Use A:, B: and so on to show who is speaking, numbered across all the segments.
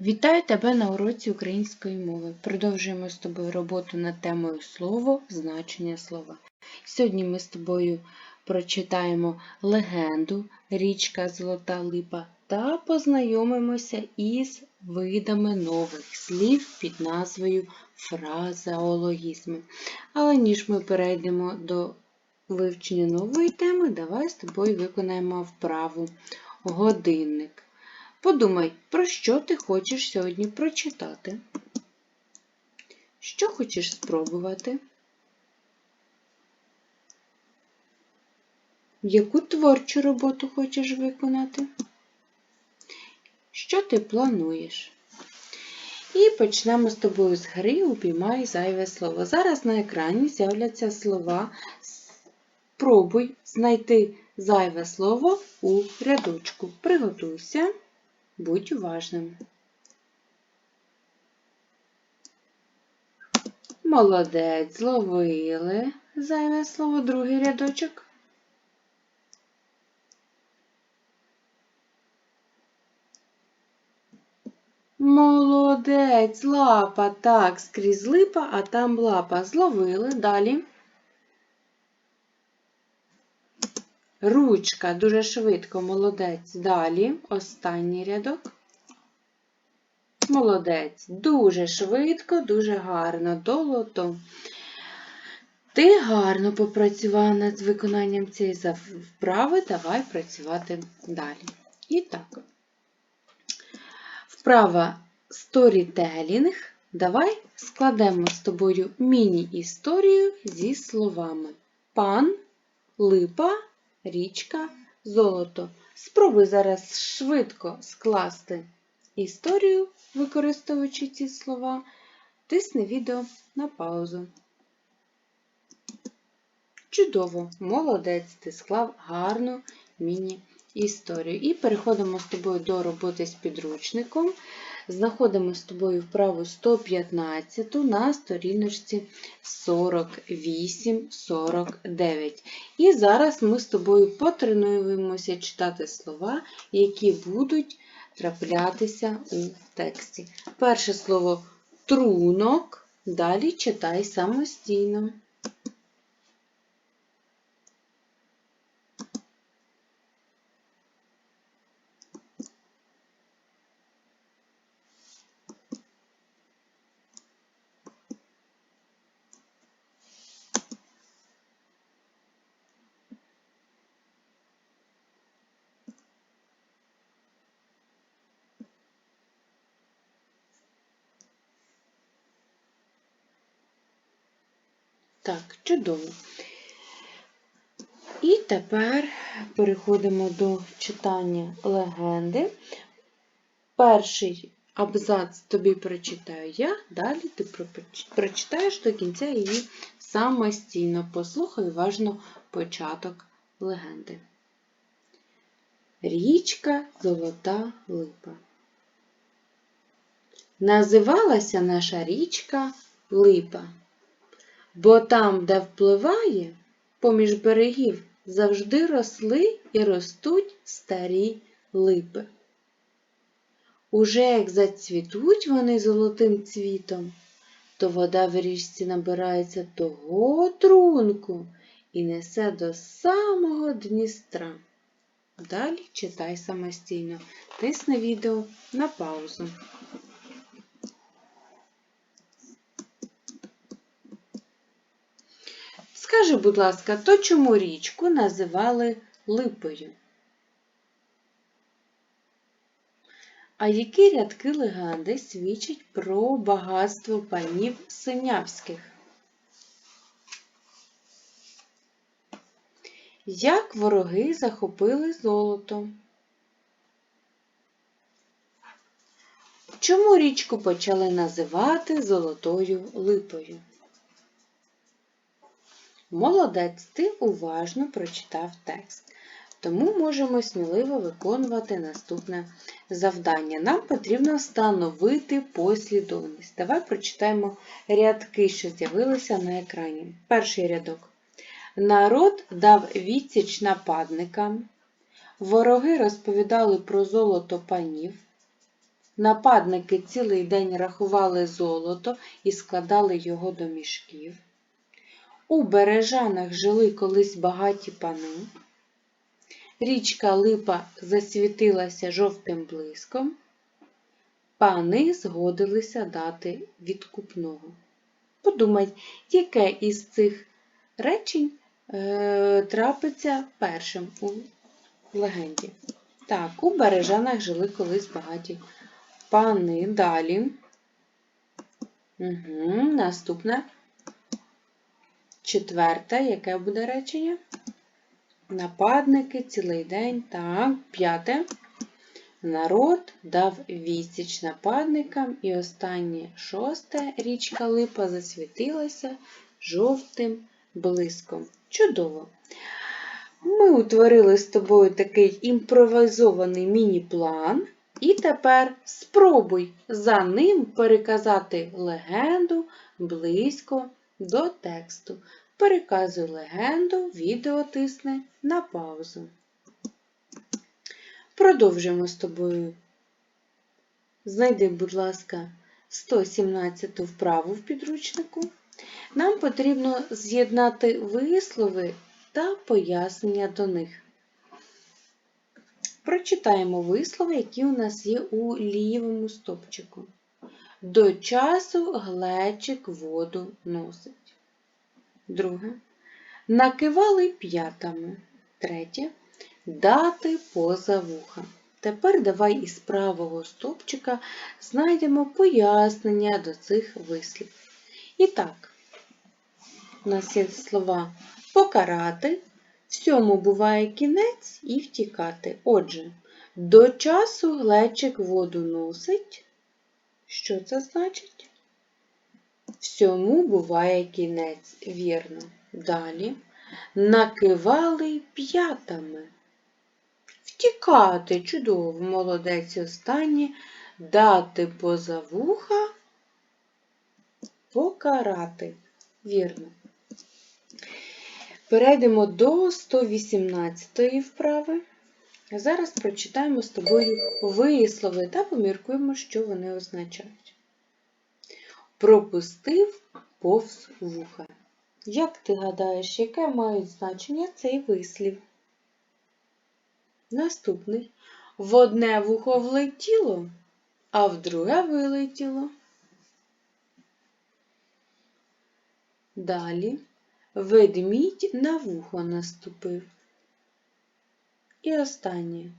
A: Вітаю тебе на уроці української мови. Продовжуємо з тобою роботу над темою слово, значення слова. Сьогодні ми з тобою прочитаємо легенду Річка Золота Липа та познайомимося із видами нових слів під назвою фразеологізми. Але ніж ми перейдемо до вивчення нової теми, давай з тобою виконаємо вправу годинник. Подумай, про що ти хочеш сьогодні прочитати? Що хочеш спробувати? Яку творчу роботу хочеш виконати? Що ти плануєш? І почнемо з тобою з гри Упіймай зайве слово. Зараз на екрані з'являться слова. Спробуй знайти зайве слово у рядочку. Приготуйся. Будь уважним. Молодець, зловили зайве слово, другий рядочок. Молодець, лапа, так, скрізь липа, а там лапа. Зловили. Далі. Ручка, дуже швидко, молодець. Далі, останній рядок. Молодець. Дуже швидко, дуже гарно. Долото. Ти гарно попрацював над виконанням цієї вправи. Давай працювати далі. І так. Вправа сторітелінг. Давай складемо з тобою міні-історію зі словами пан, липа річка, золото. Спробуй зараз швидко скласти історію, використовуючи ці слова. Тисни відео на паузу. Чудово, молодець, ти склав гарну міні-історію. І переходимо з тобою до роботи з підручником. Знаходимо з тобою вправу 115 на сторіночці 48-49. І зараз ми з тобою потренуємося читати слова, які будуть траплятися у тексті. Перше слово трунок, далі читай самостійно. Так, чудово. І тепер переходимо до читання легенди. Перший абзац тобі прочитаю я, далі ти прочитаєш до кінця її самостійно. Послухай уважно початок легенди. Річка Золота Липа. Називалася наша річка Липа. Бо там, де впливає, поміж берегів завжди росли і ростуть старі липи. Уже як зацвітуть вони золотим цвітом, то вода в річці набирається того трунку і несе до самого Дністра. Далі читай самостійно. Тисни відео на паузу. Скажи, будь ласка, то чому річку називали липою? А які рядки легенди свідчать про багатство панів синявських? Як вороги захопили золото? Чому річку почали називати Золотою Липою? Молодець, ти уважно прочитав текст. Тому можемо сміливо виконувати наступне завдання. Нам потрібно встановити послідовність. Давай прочитаємо рядки, що з'явилися на екрані. Перший рядок. Народ дав відсіч нападникам. Вороги розповідали про золото панів. Нападники цілий день рахували золото і складали його до мішків. У Бережанах жили колись багаті пани. Річка Липа засвітилася жовтим блиском. Пани згодилися дати відкупного. Подумай, яке із цих речень е, трапиться першим у легенді. Так, у Бережанах жили колись багаті пани. Далі. Угу, Наступне. Четверте, яке буде речення? Нападники цілий день. Так, п'яте. Народ дав відсіч нападникам. І останнє шосте річка Липа засвітилася жовтим блиском. Чудово! Ми утворили з тобою такий імпровізований міні-план. І тепер спробуй за ним переказати легенду близько до тексту. Переказуй легенду, відео тисни на паузу. Продовжуємо з тобою. Знайди, будь ласка, 117 вправу в підручнику. Нам потрібно з'єднати вислови та пояснення до них. Прочитаємо вислови, які у нас є у лівому стопчику. До часу глечик воду носить. Друге. Накивали п'ятами. Третє. Дати поза вуха. Тепер давай із правого стопчика знайдемо пояснення до цих вислів. І так, у нас є слова покарати, всьому буває кінець і втікати. Отже, до часу глечик воду носить. Що це значить? Всьому буває кінець, вірно. Далі накивали п'ятами. Втікати, чудово, молодець останнє, дати поза вуха, покарати. Вірно. Перейдемо до 118 вправи. Зараз прочитаємо з тобою вислови та поміркуємо, що вони означають. Пропустив повз вуха. Як ти гадаєш, яке мають значення цей вислів? Наступний. В одне вухо влетіло, а в друге вилетіло. Далі ведмідь на вухо наступив. І останнє.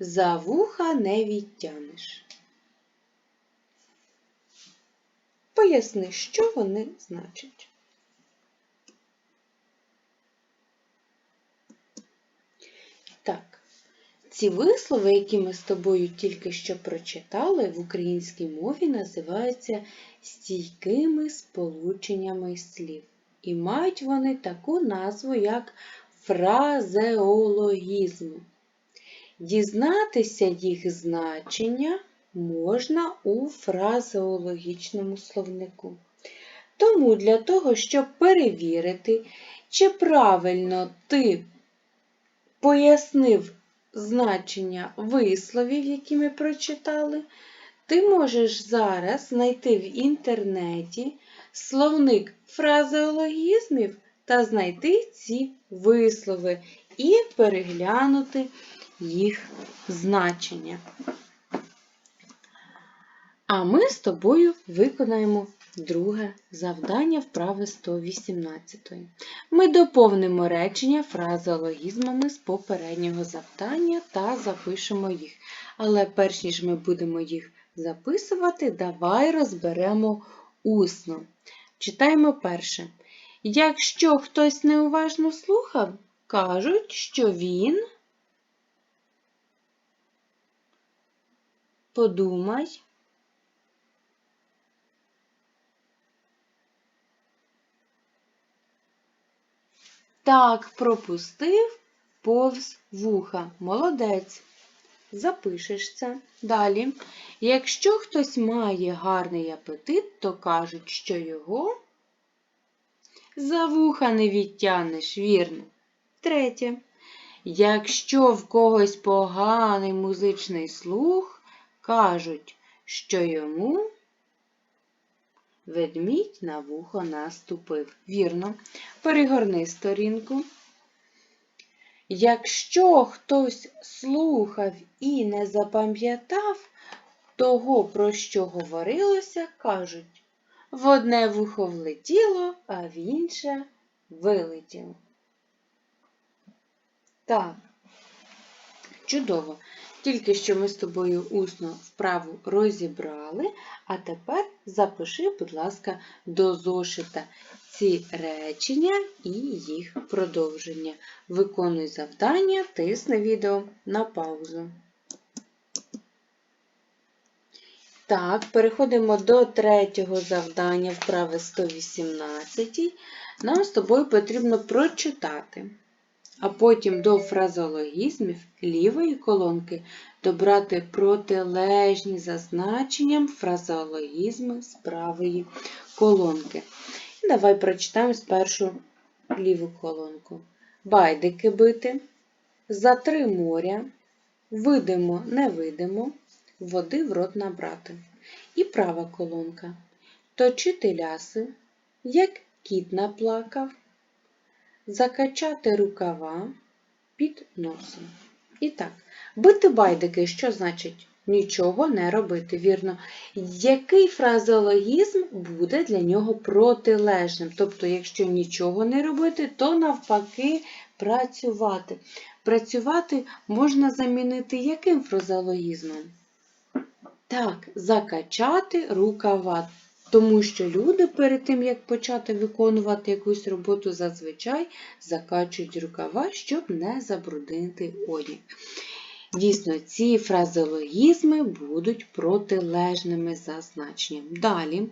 A: За вуха не відтянеш. Поясни, що вони значать. Так, ці вислови, які ми з тобою тільки що прочитали, в українській мові називаються стійкими сполученнями слів. І мають вони таку назву, як фразеологізм. Дізнатися їх значення можна у фразеологічному словнику. Тому для того, щоб перевірити, чи правильно ти пояснив значення висловів, які ми прочитали, ти можеш зараз знайти в інтернеті словник фразеологізмів та знайти ці вислови і переглянути їх значення. А ми з тобою виконаємо друге завдання вправи 118. Ми доповнимо речення фразеологізмами з попереднього завдання та запишемо їх. Але перш ніж ми будемо їх записувати, давай розберемо усно. Читаємо перше. Якщо хтось неуважно слухав, кажуть, що він подумай. Так, пропустив повз вуха. Молодець. Запишеш це. Далі. Якщо хтось має гарний апетит, то кажуть, що його за вуха не відтянеш, вірно. Третє. Якщо в когось поганий музичний слух, кажуть, що йому ведмідь на вухо наступив. Вірно. Перегорни сторінку. Якщо хтось слухав і не запам'ятав того, про що говорилося, кажуть, в одне вухо влетіло, а в інше вилетіло. Так, чудово. Тільки що ми з тобою усно вправу розібрали, а тепер запиши, будь ласка, до зошита ці речення і їх продовження. Виконуй завдання, тисни відео на паузу. Так, переходимо до третього завдання вправи 118. Нам з тобою потрібно прочитати, а потім до фразологізмів лівої колонки добрати протилежні за значенням фразеологізми з правої колонки. І давай прочитаємо спершу ліву колонку. Байдики бити, за три моря, видимо, не видимо, води в рот набрати. І права колонка. Точити ляси, як кіт наплакав, закачати рукава під носом. І так, бити байдики, що значить нічого не робити, вірно. Який фразеологізм буде для нього протилежним? Тобто, якщо нічого не робити, то навпаки працювати. Працювати можна замінити яким фразеологізмом? Так, закачати рукава. Тому що люди перед тим, як почати виконувати якусь роботу, зазвичай закачують рукава, щоб не забруднити одяг. Дійсно, ці фразеологізми будуть протилежними за значенням. Далі,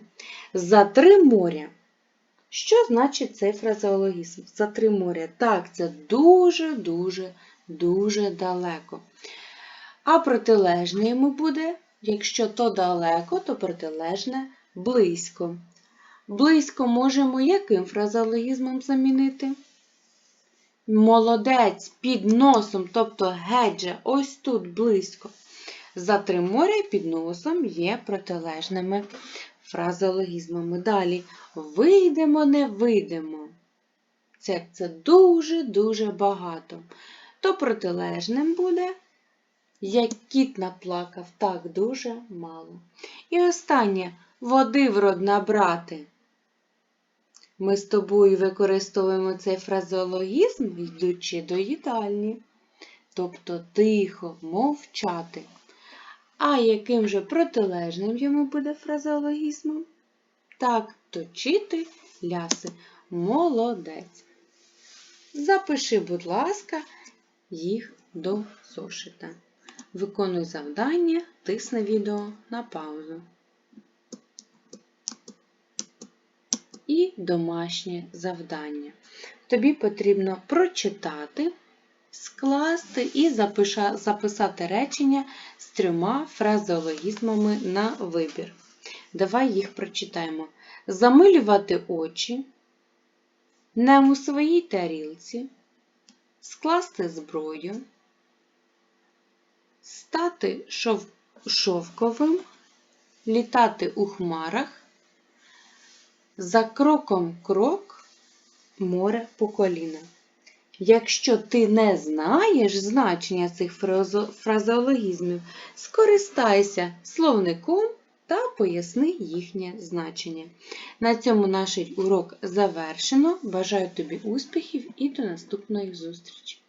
A: за три моря. Що значить цей фразеологізм? За три моря. Так, це дуже-дуже дуже далеко. А протилежне йому буде, якщо то далеко, то протилежне близько. Близько можемо яким фразеологізмом замінити? Молодець під носом, тобто гедже, ось тут близько. За три моря під носом є протилежними фразеологізмами. Далі вийдемо, не вийдемо. Це це дуже-дуже багато. То протилежним буде, як кіт наплакав, так дуже мало. І останнє води в рот набрати. Ми з тобою використовуємо цей фразеологізм, йдучи до їдальні, тобто тихо мовчати. А яким же протилежним йому буде фразеологізмом? Так, точити ляси. Молодець. Запиши, будь ласка, їх до зошита. Виконуй завдання, тисни відео на паузу. І домашнє завдання. Тобі потрібно прочитати, скласти і записати речення з трьома фразеологізмами на вибір. Давай їх прочитаємо. Замилювати очі, не у своїй тарілці, скласти зброю, стати шов... шовковим, літати у хмарах, за кроком крок море по коліна. Якщо ти не знаєш значення цих фразеологізмів, скористайся словником та поясни їхнє значення. На цьому наш урок завершено. Бажаю тобі успіхів і до наступної зустрічі!